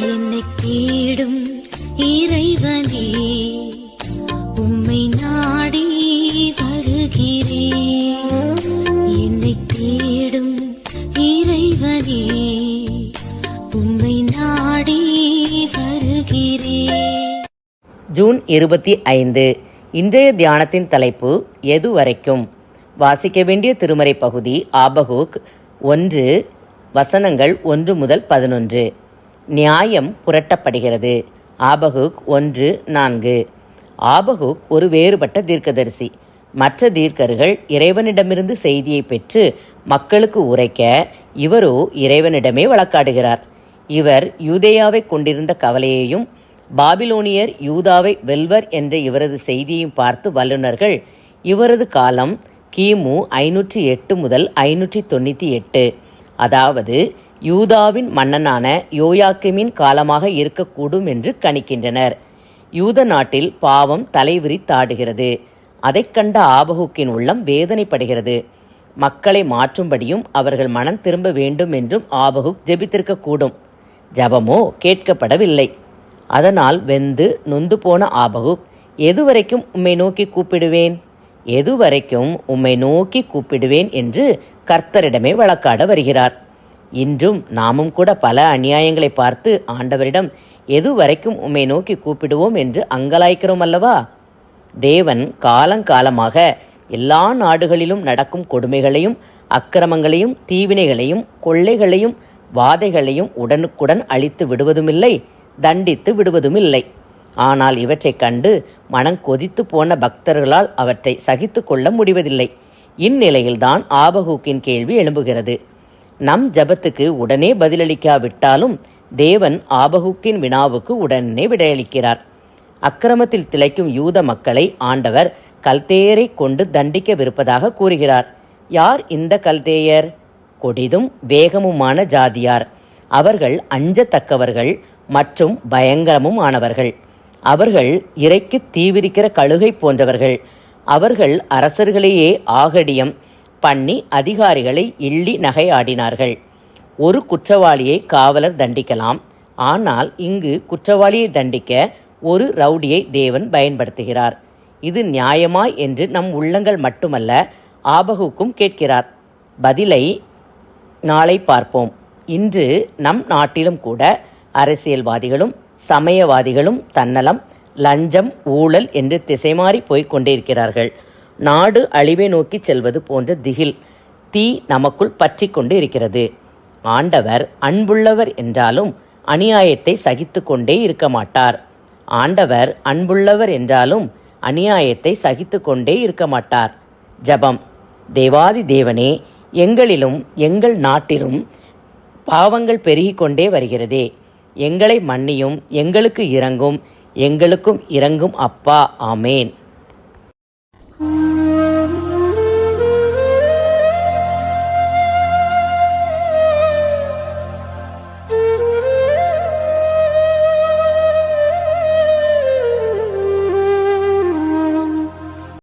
என்னை தேடும் இறைவனே உம்மை நாடி வருகிறேன் என்னை தேடும் இறைவனே உம்மை நாடி வருகிறேன் ஜூன் இருபத்தி ஐந்து. இன்றைய தியானத்தின் தலைப்பு எதுவரைக்கும் வாசிக்க வேண்டிய திருமறை பகுதி ஆபகுக் ஒன்று வசனங்கள் ஒன்று முதல் பதினொன்று. நியாயம் புரட்டப்படுகிறது. ஆபகுக் ஒன்று நான்கு. ஆபகுக் ஒரு வேறுபட்ட தீர்க்கதரிசி. மற்ற தீர்க்கர்கள் இறைவனிடமிருந்து செய்தியை பெற்று மக்களுக்கு உரைக்க இவரோ இறைவனிடமே வழக்காடுகிறார். இவர் யூதேயாவை கொண்டிருந்த கவலையையும் பாபிலோனியர் யூதாவை வெல்வர் என்ற இவரது செய்தியையும் பார்த்து வல்லுநர்கள் இவரது காலம் கிமு ஐநூற்றி எட்டு முதல் ஐநூற்றி தொண்ணூற்றி எட்டு. அதாவது யூதாவின் மன்னனான யோயாக்கிமின் காலமாக இருக்கக்கூடும் என்று கணிக்கின்றனர். யூத நாட்டில் பாவம் தலைவிரி தாடுகிறது. அதைக் கண்ட ஆபகுக்கின் உள்ளம் வேதனைப்படுகிறது. மக்களை மாற்றும்படியும் அவர்கள் மனம் திரும்ப வேண்டும் என்றும் ஆபகுக் ஜெபித்திருக்கக்கூடும். ஜபமோ கேட்கப்படவில்லை. அதனால் வெந்து நொந்து போன ஆபகுக் எதுவரைக்கும் உம்மை நோக்கி கூப்பிடுவேன்? எதுவரைக்கும் உம்மை நோக்கி கூப்பிடுவேன்? என்று கர்த்தரிடமே வழக்காட வருகிறார். இன்றும் நாமும் கூட பல அநியாயங்களை பார்த்து ஆண்டவரிடம் எதுவரைக்கும் உம்மை நோக்கி கூப்பிடுவோம் என்று அங்கலாய்க்கிறோம் அல்லவா? தேவன் காலங்காலமாக எல்லா நாடுகளிலும் நடக்கும் கொடுமைகளையும் அக்கிரமங்களையும் தீவினைகளையும் கொள்ளைகளையும் வாதைகளையும் உடனுக்குடன் அழித்து விடுவதுமில்லை தண்டித்து விடுவதுமில்லை. ஆனால் இவற்றைக் கண்டு மனம் கொதித்து போன பக்தர்களால் அவற்றை சகித்து கொள்ள முடிவதில்லை. இந்நிலையில்தான் ஆபகூக்கின் கேள்வி எழும்புகிறது. நம் ஜபத்துக்கு உடனே பதிலளிக்காவிட்டாலும் தேவன் ஆபகுக்கின் வினாவுக்கு உடனே விடையளிக்கிறார். அக்கிரமத்தில் திளைக்கும் யூத மக்களை ஆண்டவர் கல்தேயரை கொண்டு தண்டிக்கவிருப்பதாக கூறுகிறார். யார் இந்த கல்தேயர்? கொடிதும் வேகமுமான ஜாதியார். அவர்கள் அஞ்சத்தக்கவர்கள் மற்றும் பயங்கரமும் ஆனவர்கள். அவர்கள் இறைக்கு தீவிரிக்கிற கழுகை போன்றவர்கள். அவர்கள் அரசர்களையே ஆகடியம். பண்ணி அதிகாரிகளை இள்ளி நகையாடினார்கள். ஒரு குற்றவாளியை காவலர் தண்டிக்கலாம். ஆனால் இங்கு குற்றவாளியை தண்டிக்க ஒரு ரவுடியை தேவன் பயன்படுத்துகிறார். இது நியாயமா என்று நம் உள்ளங்கள் மட்டுமல்ல ஆபகுக்கும் கேட்கிறார். பதிலை நாளை பார்ப்போம். இன்று நம் நாட்டிலும் கூட அரசியல்வாதிகளும் சமயவாதிகளும் தன்னலம் லஞ்சம் ஊழல் என்று திசைமாறி போய்க் கொண்டிருக்கிறார்கள். நாடு அழிவை நோக்கி செல்வது போன்ற திகில் தீ நமக்குள் பற்றி கொண்டு இருக்கிறது ஆண்டவர் அன்புள்ளவர் என்றாலும் அநியாயத்தை சகித்து கொண்டே இருக்க மாட்டார். ஆண்டவர் அன்புள்ளவர் என்றாலும் அநியாயத்தை சகித்து கொண்டே இருக்க மாட்டார். ஜபம். தேவாதி தேவனே எங்களிலும் எங்கள் நாட்டிலும் பாவங்கள் பெருகி கொண்டே வருகிறதே. எங்களை மன்னியும் எங்களுக்கு இறங்கும் எங்களுக்கும் இறங்கும் அப்பா. ஆமேன்.